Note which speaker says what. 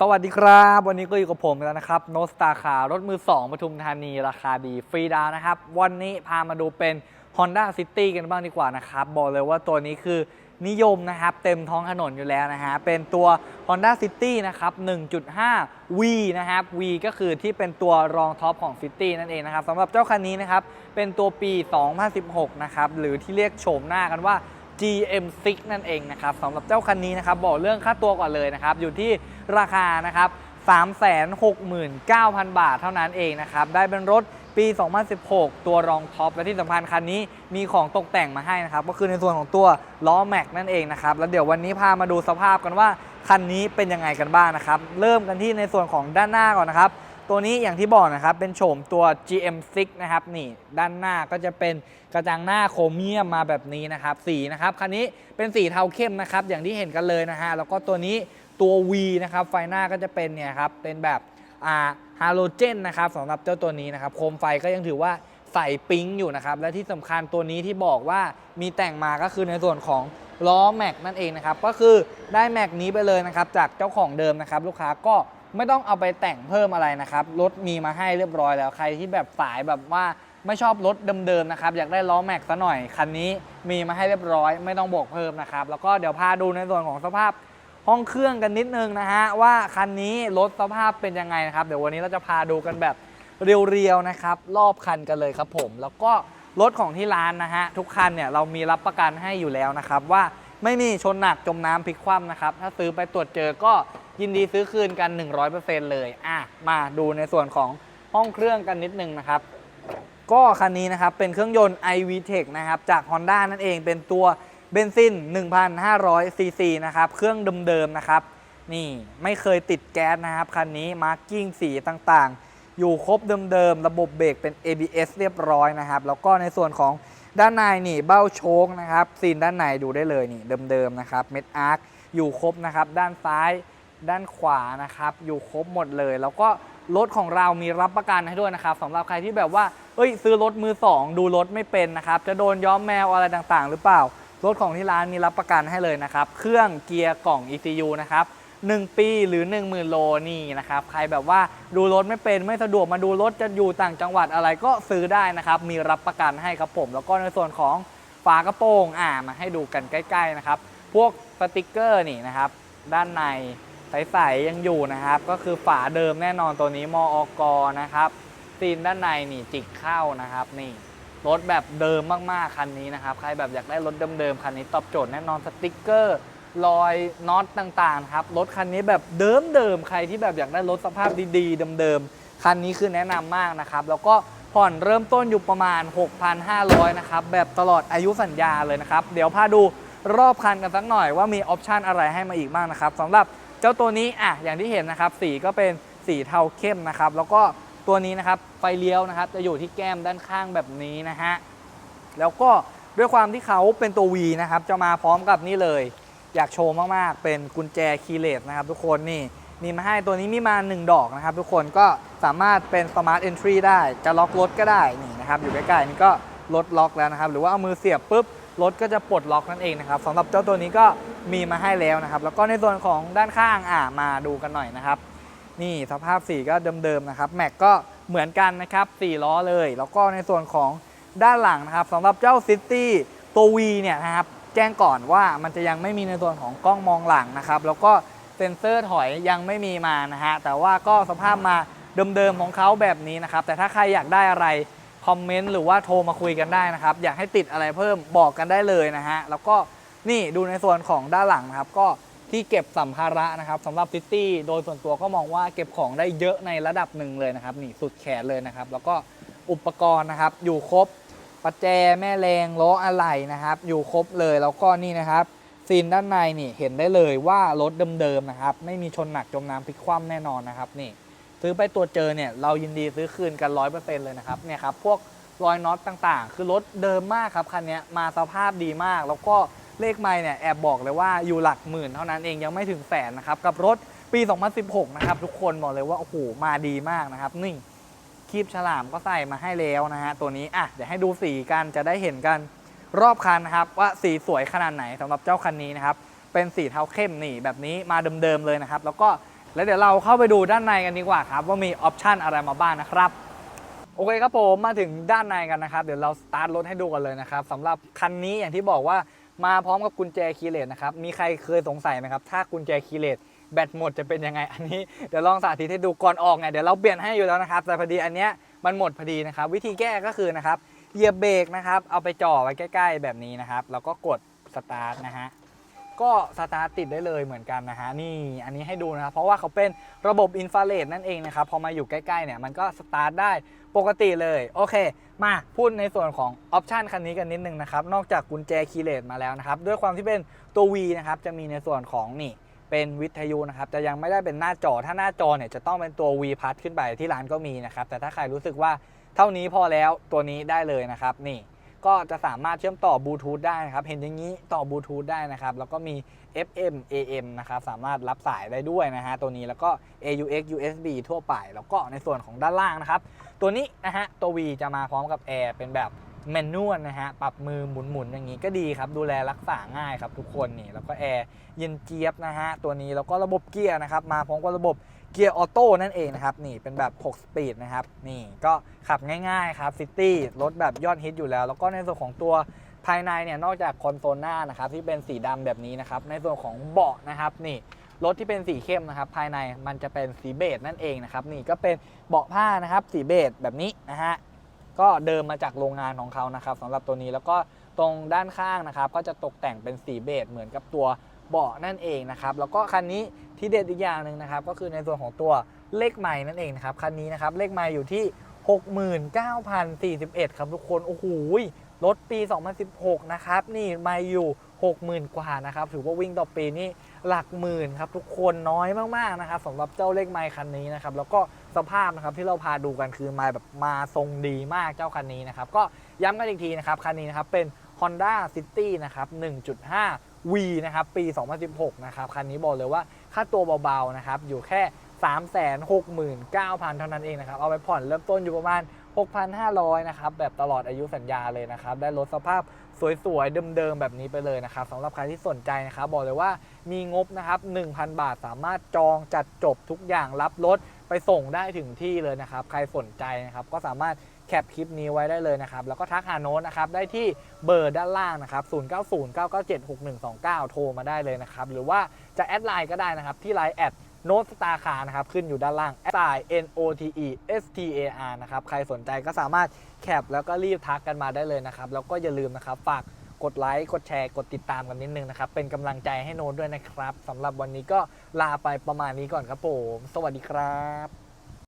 Speaker 1: สวัสดีครับ วันนี้ก็อยู่กับผมแล้วนะครับโนสตาคารถมือ 2ปทุมธานี ราคาดีฟรีดาวนะครับ วันนี้พามาดูเป็น Honda City กันบ้างดีกว่านะครับ บอกเลยว่าตัวนี้คือนิยมนะครับ เต็มท้องถนนอยู่แล้วนะฮะ เป็นตัว Honda City นะครับ 1.5 V นะครับ V ก็คือที่เป็นตัวรองท็อปของ City นั่นเองนะครับสำหรับเจ้าคันนี้นะครับ เป็นตัวปี 2016 นะครับ หรือที่เรียกโฉมหน้ากันว่า GM6 นั่นเองนะครับสำหรับเจ้าคันนี้นะครับบอกเรื่องค่าตัวก่อนเลยนะครับ อยู่ที่ราคานะครับ 369,000 บาทเท่านั้นเองนะครับ ได้เป็นรถปี 2016 ตัวรองท็อป และที่สำคัญคันนี้มีของตกแต่งมาให้นะครับ ก็คือในส่วนของตัวล้อแม็กนั่นเองนะครับ แล้วเดี๋ยววันนี้พามาดูสภาพกันว่าคันนี้เป็นยังไงกันบ้างนะครับ เริ่มกันที่ในส่วนของด้านหน้าก่อนนะครับ ตัวนี้อย่างที่บอกนะครับ เป็นโฉมตัว GM6 นะครับนี่ด้านหน้าก็จะเป็นกระจังหน้าโครเมียมมาแบบนี้นะครับสีนะครับคันนี้เป็นสีเทาเข้มนะครับอย่างที่เห็นกันเลยนะฮะแล้วก็ตัวนี้ตัว V นะครับไฟหน้าก็จะเป็นเนี่ยครับเป็นแบบอ่าฮาโลเจนนะครับสำหรับเจ้าตัวนี้นะครับโคมไฟก็ยังถือว่าใส่ปิ๊งอยู่นะครับ และที่สำคัญตัวนี้ที่บอกว่ามีแต่งมาก็คือในส่วนของล้อแม็กนั่นเองนะครับ ก็คือได้แม็กนี้ไปเลยนะครับ จากเจ้าของเดิมนะครับ ลูกค้าก็ ไม่ต้องเอาไปแต่งเพิ่มอะไรนะครับ รถมีมาให้เรียบร้อยแล้วใครที่แบบสายแบบว่าไม่ชอบรถเดิมๆนะครับ อยากได้ล้อแม็กซ์ซะหน่อย คันนี้มีมาให้เรียบร้อย ไม่ต้องบวกเพิ่มนะครับ แล้วก็เดี๋ยวพาดูในส่วนของสภาพห้องเครื่องกันนิดนึงนะฮะว่าคันนี้รถสภาพเป็นยังไงนะครับ เดี๋ยววันนี้เราจะพาดูกันแบบเรียวๆนะครับ รอบคันกันเลยครับผม แล้วก็รถของที่ร้านนะฮะทุกคันเนี่ยเรามีรับประกันให้อยู่แล้วนะครับว่า ไม่มีชนหนักจมน้ำพลิกคว่ำนะครับ ถ้าซื้อไปตรวจเจอก็ยินดีซื้อคืนกัน 100%เลย อะ มาดูในส่วนของห้องเครื่องกันนิดนึงนะครับ ก็คันนี้นะครับ เป็นเครื่องยนต์ iVTEC นะครับ จาก Honda นั่นเอง เป็นตัวเบนซิน 1,500 ซีซีนะครับ เครื่องเดิมๆนะครับ นี่ไม่เคยติดแก๊สนะครับ คันนี้ มาร์กิ้งสีต่างๆ อยู่ครบเดิมๆ ระบบเบรกเป็น ABS เรียบร้อยนะครับ แล้วก็ในส่วนของ ด้านในนี่เบ้าโชคนะครับซีนด้านในดูได้เลยนี่เดิมๆนะครับเม็ดอาร์คอยู่ครบนะครับด้านซ้ายด้านขวานะครับอยู่ครบหมดเลย แล้วก็รถของเรามีรับประกันให้ด้วยนะครับสำหรับใครที่แบบว่าเอ้ย ซื้อรถมือสองดูรถไม่เป็นนะครับ จะโดนย้อมแมวอะไรต่างๆ หรือเปล่ารถของที่ร้านมีรับประกันให้เลยนะครับ เครื่องเกียร์กล่อง ECU นะครับ 1 ปีหรือ 10,000 โลนี่นะครับ ใครแบบว่าดูรถไม่เป็นไม่สะดวกมาดูรถจะอยู่ต่างจังหวัดอะไรก็ซื้อได้นะครับ มีรับประกันให้ครับผม แล้วก็ในส่วนของฝากระโปรงอ่ามาให้ดูกันใกล้ ๆนะครับ พวกสติกเกอร์นี่นะครับ ด้านในใสๆยังอยู่นะครับ ก็คือฝาเดิมแน่นอนตัวนี้มอกนะครับซีนด้านในนี่จิกเข้านะครับนี่รถแบบเดิมมากๆคันนี้นะครับ ใครแบบอยากได้รถเดิมๆคันนี้ตอบโจทย์แน่นอนสติกเกอร์ รอยน็อตต่างๆครับ รถคันนี้แบบเดิมๆ ใครที่แบบอยากได้รถสภาพดีๆ เดิมๆ คันนี้คือแนะนำมากนะครับ แล้วก็ผ่อนเริ่มต้นอยู่ประมาณ 6,500 นะครับ แบบตลอดอายุสัญญาเลยนะครับ เดี๋ยวพาดูรอบคันกันสักหน่อยว่ามีออปชันอะไรให้มาอีกบ้างนะครับสำหรับเจ้าตัวนี้อะอย่างที่เห็นนะครับ สีก็เป็นสีเทาเข้มนะครับ แล้วก็ตัวนี้นะครับไฟเลี้ยวนะครับจะอยู่ที่แก้มด้านข้างแบบนี้นะฮะแล้วก็ด้วยความที่เขาเป็นตัว V นะครับจะมาพร้อมกับนี่เลย อยากโชว์มากๆ เป็นกุญแจคีเลสนะครับ ทุกคนนี่มีมาให้ตัวนี้มีมา 1 ดอกนะครับ ทุกคนก็สามารถเป็น Smart Entry ได้จะล็อกรถก็ได้นี่นะครับอยู่ใกล้ๆนี่ก็รถล็อกแล้วนะครับ หรือว่าเอามือเสียบปุ๊บรถก็จะปลดล็อกนั่นเองนะครับสำหรับเจ้าตัวนี้ก็มีมาให้แล้วนะครับ แล้วก็ในส่วนของด้านข้างอ่ามาดูกันหน่อยนะครับนี่สภาพสีก็เดิมๆนะครับแม็กก็เหมือนกันนะครับ4ล้อเลย แล้วก็ในส่วนของด้านหลังนะครับสำหรับเจ้าซิตี้ตัว V เนี่ยนะครับ แจ้งก่อนว่ามันจะยังไม่มีในส่วนของกล้องมองหลังนะครับ แล้วก็เซ็นเซอร์ถอยยังไม่มีมานะฮะ แต่ว่าก็สภาพมาเดิมๆของเขาแบบนี้นะครับ แต่ถ้าใครอยากได้อะไรคอมเมนต์หรือว่าโทรมาคุยกันได้นะครับ อยากให้ติดอะไรเพิ่มบอกกันได้เลยนะฮะ แล้วก็นี่ดูในส่วนของด้านหลังนะครับ ก็ที่เก็บสัมภาระนะครับสำหรับซิตี้โดยส่วนตัวก็มองว่าเก็บของได้เยอะในระดับหนึ่งเลยนะครับ นี่สุดแขนเลยนะครับ แล้วก็อุปกรณ์นะครับอยู่ครบ ประแจแม่แรงล้ออะไหล่นะครับ อยู่ครบเลยแล้วก็นี่นะครับซีนด้านในนี่เห็นได้เลยว่ารถเดิมๆนะครับ ไม่มีชนหนักจมน้ำพลิกคว่ำแน่นอนนะครับนี่ ซื้อไปตัวเจอเนี่ยเรายินดีซื้อคืนกันร้อยเปอร์เซ็นต์เลยนะครับเนี่ยครับพวกรอยน็อตต่างๆ คือรถเดิมมากครับคันนี้มาสภาพดีมาก แล้วก็เลขไมล์เนี่ยแอบบอกเลยว่าอยู่หลักหมื่นเท่านั้นเองยังไม่ถึงแสนนะครับกับรถปี 2016 นะครับทุกคนบอกเลยว่าโอ้โหมาดีมากนะครับนี่ คีบฉลามก็ใส่มาให้แล้วนะฮะตัวนี้อะเดี๋ยวให้ดูสีกันจะได้เห็นกันรอบคันนะครับว่าสีสวยขนาดไหนสำหรับเจ้าคันนี้นะครับเป็นสีเทาเข้มนี่แบบนี้มาเดิมๆเลยนะครับ แล้วก็แล้วเดี๋ยวเราเข้าไปดูด้านในกันดีกว่าครับ ว่ามีออปชันอะไรมาบ้างนะครับ โอเคครับผมมาถึงด้านในกันนะครับ เดี๋ยวเราสตาร์ทรถให้ดูกันเลยนะครับสำหรับคันนี้อย่างที่บอกว่ามาพร้อมกับกุญแจคีย์เลสนะครับมีใครเคยสงสัยไหมครับ ถ้ากุญแจคีย์เลส แบตหมดจะเป็นยังไงอันนี้เดี๋ยวลองสาธิตให้ดูก่อนออกไงเดี๋ยวเราเปลี่ยนให้อยู่แล้วนะครับแต่พอดีอันเนี้ยมันหมดพอดีนะครับ วิธีแก้ก็คือนะครับเหยียบเบรกนะครับ เอาไปจ่อไว้ใกล้ ๆ แบบนี้นะครับแล้วก็กดสตาร์ทนะฮะก็สตาร์ทติดได้เลยเหมือนกันนะฮะนี่อันนี้ให้ดูนะครับ เพราะว่าเขาเป็นระบบอินฟราเรดนั่นเองนะครับ พอมาอยู่ใกล้ๆเนี่ยมันก็สตาร์ทได้ปกติเลย โอเค มาพูดในส่วนของออปชันคันนี้กันนิดนึงนะครับ นอกจากกุญแจคีย์เลสมาแล้วนะครับ ด้วยความที่เป็นตัว V นะครับ จะมีในส่วนของนี่ เป็นวิทยุนะครับจะยังไม่ได้เป็นหน้าจอถ้าหน้าจอเนี่ยจะต้องเป็นตัว V พัดขึ้นไปที่ร้านก็มีนะครับแต่ถ้าใครรู้สึกว่าเท่านี้พอแล้วตัวนี้ได้เลยนะครับนี่ก็จะสามารถเชื่อมต่อบลูทูธได้นะครับเห็นอย่างนี้ต่อบลูทูธได้นะครับแล้วก็มี FM AM นะครับสามารถรับสายได้ด้วยนะฮะตัวนี้แล้วก็ AUX USB ทั่วไป แล้วก็ในส่วนของด้านล่างนะครับตัวนี้นะฮะตัว V จะมาพร้อมกับแอร์เป็นแบบ แมนนวลนะฮะ ปรับมือหมุนๆอย่างนี้ก็ดีครับ ดูแลรักษาง่ายครับทุกคนนี่ แล้วก็แอร์เย็นเจี๊ยบนะฮะ ตัวนี้แล้วก็ระบบเกียร์นะครับ มาพร้อมกับระบบเกียร์ออโต้นั่นเองนะครับ นี่เป็นแบบ 6 สปีดนะครับ นี่ก็ขับง่ายๆครับซิตี้รถแบบยอดฮิตอยู่แล้ว แล้วก็ในส่วนของตัวภายในเนี่ยนอกจากคอนโซลหน้านะครับที่เป็นสีดำแบบนี้นะครับ ในส่วนของเบาะนะครับนี่รถที่เป็นสีเข้มนะครับ ภายในมันจะเป็นสีเบจนั่นเองนะครับ นี่ก็เป็นเบาะผ้านะครับ สีเบจแบบนี้นะฮะ ก็เดิมมาจากโรงงานของเขานะครับสำหรับตัวนี้แล้วก็ตรงด้านข้างนะครับก็จะตกแต่งเป็นสีเบจเหมือนกับตัวเบาะนั่นเองนะครับแล้วก็คันนี้ที่เด็ดอีกอย่างหนึ่งนะครับก็คือในส่วนของตัวเลขใหม่นั่นเองนะครับคันนี้นะครับเลขใหม่อยู่ที่ 69,041 ครับทุกคนโอ้โหรถปี 2016 นะครับนี่ไม่อยู่ 60,000 กว่านะครับถือว่าวิ่งต่อปีนี่หลักหมื่นครับทุกคนน้อยมากๆนะครับสำหรับเจ้าเลขไมค์คันนี้นะครับแล้วก็ สภาพนะครับที่เราพาดูกันคือมาแบบมาทรงดีมากเจ้าคันนี้นะครับก็ย้ำกันอีกทีนะครับคันนี้นะครับเป็น Honda City นะครับ 1.5 V นะครับ ปี 2016 นะครับคันนี้บอกเลยว่าค่าตัวเบาๆนะครับอยู่แค่ 369,000 เท่านั้นเองนะครับเอาไปผ่อนเริ่มต้นอยู่ประมาณ 6,500 นะครับ แบบตลอดอายุสัญญาเลยนะครับ ได้รถสภาพสวยๆ เดิมๆ แบบนี้ไปเลยนะครับสำหรับใครที่สนใจนะครับ บอกเลยว่ามีงบนะครับ 1,000 บาทสามารถจองจัดจบทุกอย่างรับรถ ไปส่งได้ถึงที่เลยนะครับ ใครสนใจนะครับก็สามารถแคปคลิปนี้ไว้ได้เลยนะครับ แล้วก็ทักหาโน้ตนะครับ ได้ที่เบอร์ด้านล่างนะครับ 0909976129 โทรมาได้เลยนะครับ หรือว่าจะแอดไลน์ก็ได้นะครับ ที่ไลน์แอดโน้ตสตาร์คานะครับ ขึ้นอยู่ด้านล่างแอดไลน์ N O T E S T A R นะครับ ใครสนใจก็สามารถแคปแล้วก็รีบทักกันมาได้เลยนะครับ แล้วก็อย่าลืมนะครับฝาก กดไลค์ กดแชร์ กดติดตามกันนิดนึงนะครับ เป็นกำลังใจให้โน้ตด้วยนะครับสำหรับวันนี้ก็ลาไปประมาณนี้ก่อนครับผม สวัสดีครับ